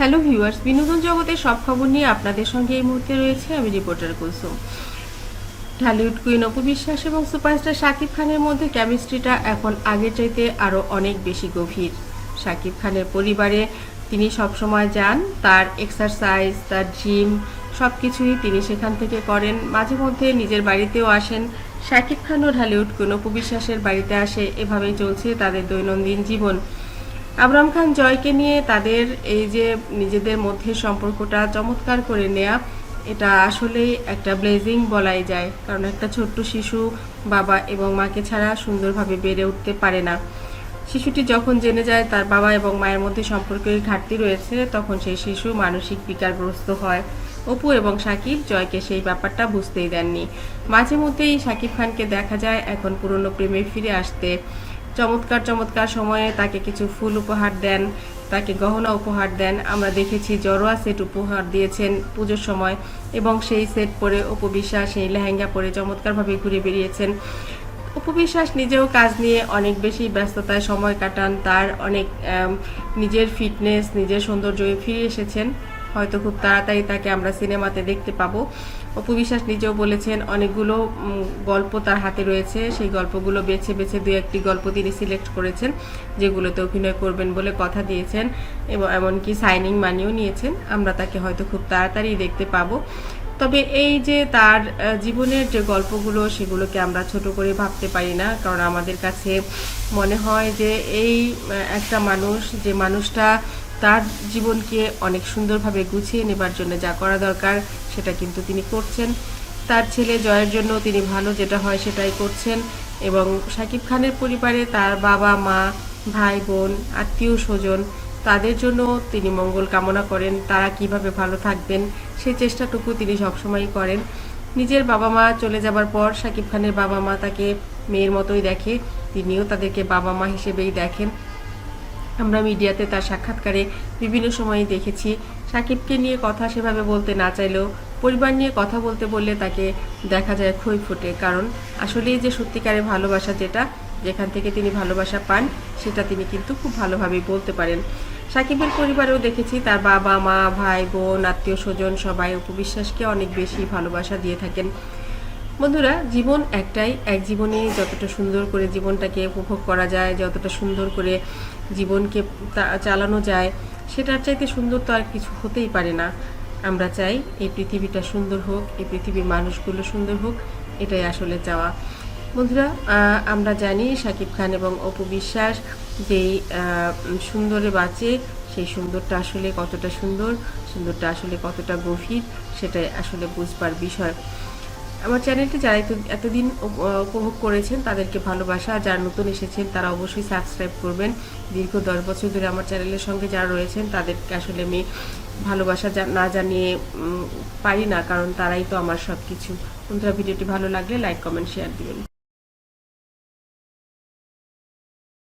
Hello viewers বিনোদন জগতের সব খবর নিয়ে আপনাদের সঙ্গে এই মুহূর্তে রয়েছে আমি রিপোর্টার কুলসুম। ঢালিউড কুইন অপু বিশ্বাস এবং সুপারস্টার শাকিব খানের মধ্যে কেমিস্ট্রিটা এখন আগের চাইতে আরও অনেক বেশি গভীর। শাকিব খানের পরিবারে তিনি সবসময় যান, তার এক্সারসাইজ তার জিম সব কিছুই তিনি সেখান থেকে করেন। মাঝে মধ্যে নিজের বাড়িতেও আসেন। শাকিব খান ও ঢালিউড কুইন অপু বিশ্বাসের বাড়িতে আসে, এভাবেই চলছে তাদের দৈনন্দিন জীবন। আবরাম খান জয়কে নিয়ে তাদের এই যে নিজেদের মধ্যে সম্পর্কটা চমৎকার করে নেয়া, এটা আসলেই একটা ব্লেজিং বলাই যায়। কারণ একটা ছোট্ট শিশু বাবা এবং মাকে ছাড়া সুন্দরভাবে বেড়ে উঠতে পারে না। শিশুটি যখন জেনে যায় তার বাবা এবং মায়ের মধ্যে সম্পর্কের ঘাটতি রয়েছে, তখন সেই শিশু মানসিক বিকারগ্রস্ত হয়। অপু এবং সাকিব জয়কে সেই ব্যাপারটা বুঝতেই দেননি। মাঝে মধ্যেই সাকিব খানকে দেখা যায় এখন পুরনো প্রেমে ফিরে আসতে। চমৎকার চমৎকার সময়ে তাকে কিছু ফুল উপহার দেন, তাকে গহনা উপহার দেন। আমরা দেখেছি জরোয়া সেট উপহার দিয়েছেন পুজোর সময় এবং সেই সেট পরে উপবিশ্বাস সেই লেহেঙ্গা পরে চমৎকারভাবে ঘুরে বেরিয়েছেন উপবিশ্বাস নিজেও কাজ নিয়ে অনেক বেশি ব্যস্ততায় সময় কাটান। তার অনেক নিজের ফিটনেস নিজের সৌন্দর্য ফিরে এসেছেন। হয়তো খুব তাড়াতাড়ি তাকে আমরা সিনেমাতে দেখতে পাবো। অপু বিশ্বাস নিজেও বলেছেন, অনেকগুলো গল্প তার হাতে রয়েছে। সেই গল্পগুলো বেছে বেছে দু একটি গল্প তিনি সিলেক্ট করেছেন, যেগুলোতে অভিনয় করবেন বলে কথা দিয়েছেন এবং এমনকি সাইনিং মানিও নিয়েছেন। আমরা তাকে হয়তো খুব তাড়াতাড়ি দেখতে পাবো। তবে এই যে তার জীবনের যে গল্পগুলো, সেগুলোকে আমরা ছোট করে ভাবতে পারি না। কারণ আমাদের কাছে মনে হয় যে এই একটা মানুষ, যে মানুষটা তার জীবনকে অনেক সুন্দরভাবে গুছিয়ে নেবার জন্য যা করা দরকার, সেটা কিন্তু তিনি করছেন। তার ছেলে জয়ের জন্য তিনি ভালো যেটা হয় সেটাই করছেন এবং শাকিব খানের পরিবারে তার বাবা, মা, ভাই, বোন, আত্মীয়, স্বজন, তাদের জন্য তিনি মঙ্গল কামনা করেন। তারা কীভাবে ভালো থাকবেন সেই চেষ্টাটুকু তিনি সবসময়ই করেন। নিজের বাবা মা চলে যাবার পর শাকিব খানের বাবা মা তাকে মেয়ের মতোই দেখে। তিনিও তাদেরকে বাবা মা হিসেবেই দেখেন। আমরা মিডিয়াতে তার সাক্ষাৎকারে বিভিন্ন সময়ে দেখেছি। সাকিবকে নিয়ে কথা সেভাবে বলতে না চাইলেও, পরিবার নিয়ে কথা বলতে বললে তাকে দেখা যায় খই ফোটে। কারণ আসলেই যে সত্যিকারের ভালোবাসা যেটা, যেখান থেকে তিনি ভালোবাসা পান, সেটা তিনি কিন্তু খুব ভালোভাবেই বলতে পারেন। সাকিবের পরিবারেও দেখেছি, তার বাবা, মা, ভাই, বোন আত্মীয় স্বজন সবাই উপবিশ্বাসকে অনেক বেশি ভালোবাসা দিয়ে থাকেন। বন্ধুরা, জীবন একটাই। এক জীবনে যতটা সুন্দর করে জীবনটাকে উপভোগ করা যায়, যতটা সুন্দর করে জীবনকে চালানো যায়, সেটার চাইতে সুন্দর তো আর কিছু হতেই পারে না। আমরা চাই এই পৃথিবীটা সুন্দর হোক, এই পৃথিবীর মানুষগুলো সুন্দর হোক, এটাই আসলে চাওয়া। বন্ধুরা আমরা জানি শাকিব খান এবং অপু বিশ্বাস যেই সুন্দরে বাঁচে, সেই সুন্দরটা আসলে কতটা সুন্দর, সুন্দরটা আসলে কতটা গভীর, সেটাই আসলে বুঝবার বিষয়। আমার চ্যানেলটি যারা এত- এতদিন উপভোগ করেছেন তাদেরকে ভালোবাসা। যারা নতুন এসেছেন, তারা অবশ্যই সাবস্ক্রাইব করবেন। দীর্ঘ দশ বছর ধরে আমার চ্যানেলের সঙ্গে যারা রয়েছেন, তাদেরকে আসলে আমি ভালোবাসা না জানিয়ে পারি না। কারণ তারাই তো আমার সব কিছু বন্ধুরা, ভিডিওটি ভালো লাগলে লাইক কমেন্ট শেয়ার দিবেন।